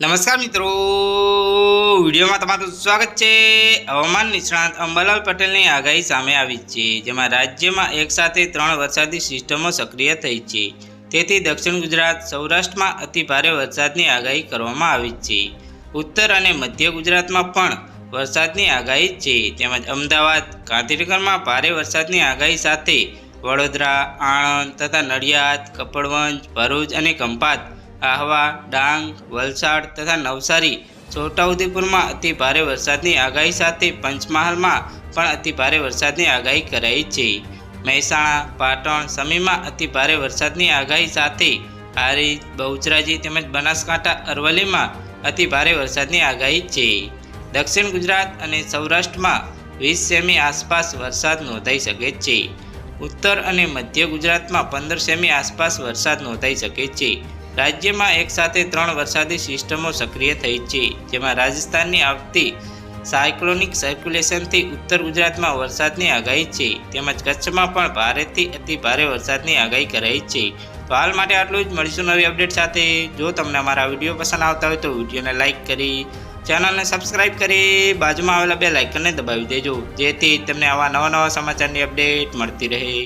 નમસ્કાર મિત્રો. વિડીયોમાં તમારું સ્વાગત છે. હવામાન નિષ્ણાત અંબાલાલ પટેલની આગાહી સામે આવી છે, જેમાં રાજ્યમાં એકસાથે ત્રણ વરસાદી સિસ્ટમો સક્રિય થઈ છે. તેથી દક્ષિણ ગુજરાત, સૌરાષ્ટ્રમાં અતિભારે વરસાદની આગાહી કરવામાં આવી છે. ઉત્તર અને મધ્ય ગુજરાતમાં પણ વરસાદની આગાહી છે. તેમજ અમદાવાદ, ગાંધીનગરમાં ભારે વરસાદની આગાહી સાથે વડોદરા, આણંદ તથા નડિયાદ, કપડવંજ, ભરૂચ અને ખંભાત આહવા, ડાંગ, વલસાડ તથા નવસારી છોટાઉદેપુરમાં અતિ ભારે વરસાદની આગાહી સાથે પંચમહાલમાં પણ અતિ ભારે વરસાદની આગાહી કરાઈ છે. મહેસાણા, પાટણ સમીમાં અતિ ભારે વરસાદની આગાહી સાથે હારી બહુચરાજી તેમજ બનાસકાંઠા, અરવલ્લીમાં અતિ ભારે વરસાદની આગાહી છે. દક્ષિણ ગુજરાત અને સૌરાષ્ટ્રમાં વીસ સેમી આસપાસ વરસાદ નોંધાઈ શકે છે. ઉત્તર અને મધ્ય ગુજરાતમાં પંદર સેમી આસપાસ વરસાદ નોંધાઈ શકે છે. રાજ્યમાં એકસાથે ત્રણ વરસાદી સિસ્ટમો સક્રિય થઈ છે, જેમાં રાજસ્થાનની આવતી સાયક્લોનિક સર્ક્યુલેશનથી ઉત્તર ગુજરાતમાં વરસાદની આગાહી છે, તેમજ કચ્છમાં પણ ભારેથી અતિ ભારે વરસાદની આગાહી કરાઈ છે. તો હાલ માટે આટલું જ. મળીશું નવી અપડેટ સાથે. જો તમને અમારા વીડિયો પસંદ આવતા હોય તો વિડીયોને લાઇક કરી, ચેનલને સબસ્ક્રાઇબ કરી, બાજુમાં આવેલા બે લાઇકનને દબાવી દેજો. જેથી તમને આવા નવા નવા સમાચારની અપડેટ મળતી રહે.